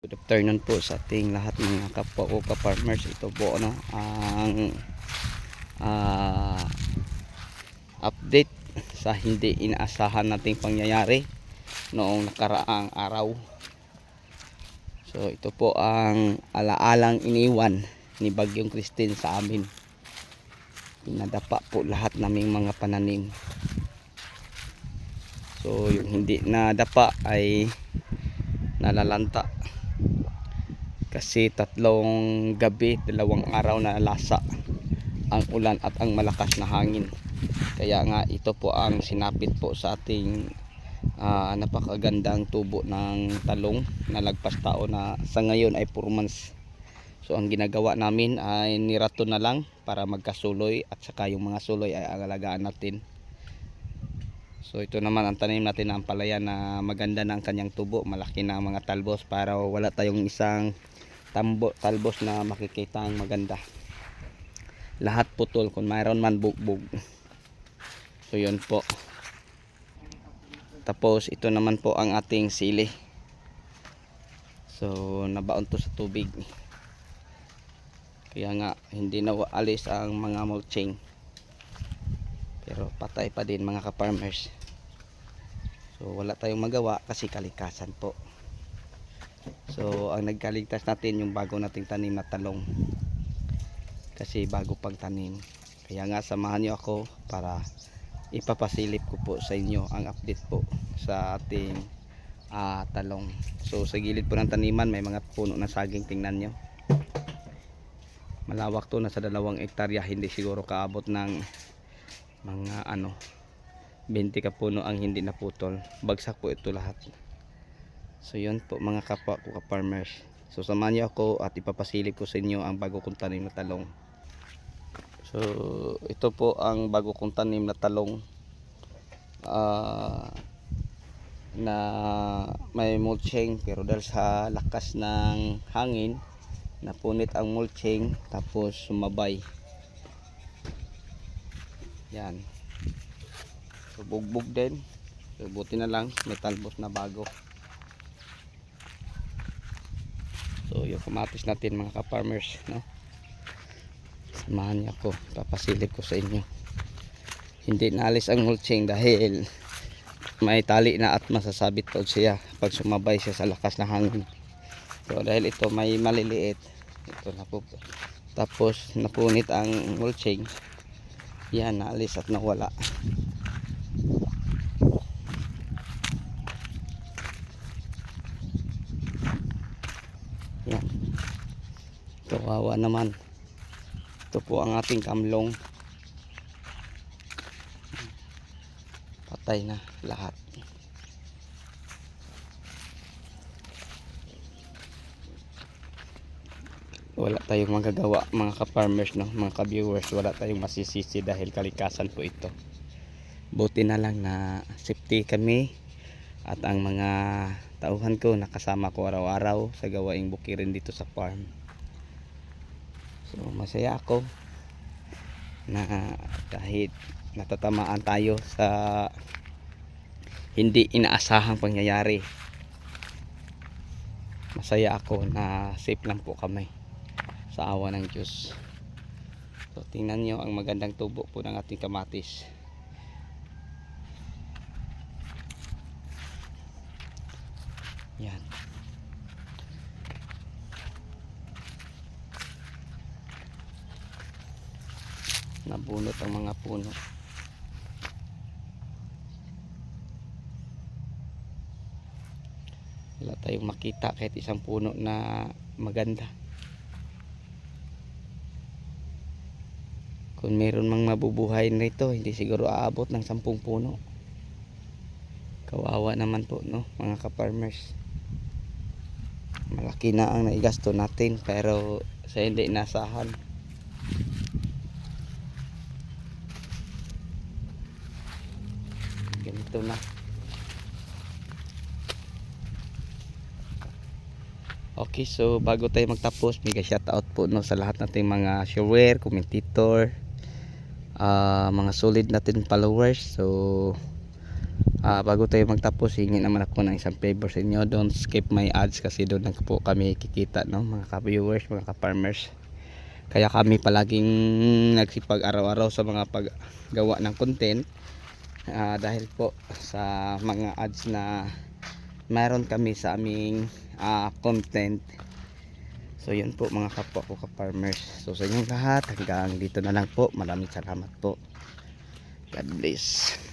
Good afternoon po sa ating lahat mga kapwa ko ka-farmers. Ito po ano, ang ah, update sa hindi inaasahan nating pangyayari noong nakaraang araw. So ito po ang alaalang iniwan ni Bagyong Christine sa amin. Pinadapa po lahat naming mga pananim. So yung hindi nadapa ay nalalanta kasi tatlong gabi, dalawang araw na lasa ang ulan at ang malakas na hangin. Kaya nga ito po ang sinapit po sa ating ah, napakagandang tubo ng talong na lagpas tao na sa ngayon ay 4 months. So ang ginagawa namin ay nirato na lang para magkasuloy at saka yung mga suloy ay agalagaan natin. So ito naman ang tanim natin ng palaya na maganda na ang kanyang tubo, malaki na ang mga talbos para wala tayong isang tambo, talbos na makikita ang maganda. Lahat putol kung mayroon man bugbog. So yun po. Tapos ito naman po ang ating sili. So nabaon to sa tubig. Kaya nga hindi na alis ang mga mulching. Pero patay pa din mga ka-farmers. So wala tayong magawa kasi kalikasan po. So ang nagkaligtas natin yung bago nating tanim na talong. Kasi bago pang tanim. Kaya nga samahan niyo ako para ipapasilip ko po sa inyo ang update po sa ating ah, talong. So sa gilid po ng taniman may mga puno ng saging tingnan nyo. Malawak to nasa dalawang hektarya hindi siguro kaabot ng mga ano 20 ka puno ang hindi naputol bagsak po ito lahat so yun po mga kapwa ko ka farmers so samahan niyo ako at ipapasilip ko sa inyo ang bago kong tanim na talong so ito po ang bago kong tanim na talong Ah, na may mulching pero dahil sa lakas ng hangin napunit ang mulching tapos sumabay yan. So bugbog din. So buti na lang may talbos na bago. So yung kamatis natin mga ka-farmers, no? Samahan niyo ako, papasilip ko sa inyo. Hindi naalis ang mulching dahil may tali na at masasabit po siya pag sumabay siya sa lakas ng hangin. So dahil ito may maliliit, ito na po. Tapos napunit ang mulching, yan naalis at nawala yan kawawa naman. Ito po ang ating kamlong. Patay na lahat. Wala tayong magagawa mga ka-farmers no? Mga ka-viewers wala tayong masisisi dahil kalikasan po ito. Buti na lang na safety kami at ang mga tauhan ko nakasama ko araw-araw sa gawaing bukirin dito sa farm so masaya ako na kahit natatamaan tayo sa hindi inaasahang pangyayari masaya ako na safe lang po kami sa awa ng Diyos. So tingnan nyo ang magandang tubo po ng ating kamatis. Yan. Nabunot ang mga puno. Wala tayong makita kahit isang puno na maganda. Kung meron mang mabubuhay nito, hindi siguro aabot ng sampung puno. Kawawa naman po, no, mga ka-farmers. Malaki na ang naigasto natin, pero sa hindi inasahan. Ganito na. Okay, so bago tayo magtapos, mega shoutout po no sa lahat nating mga showware, commentator, ah, mga solid natin followers. So Ah, bago tayo magtapos, hingin naman ako ng isang favor sa inyo. Don't skip my ads kasi doon lang po kami kikita, no? mga ka-viewers, mga ka-farmers. Kaya kami palaging nagsipag araw-araw sa mga paggawa ng content. Ah, dahil po sa mga ads na meron kami sa aming ah, content. So yun po mga kapwa ko ka-farmers. So sa inyong lahat, hanggang dito na lang po. Maraming salamat po. God bless.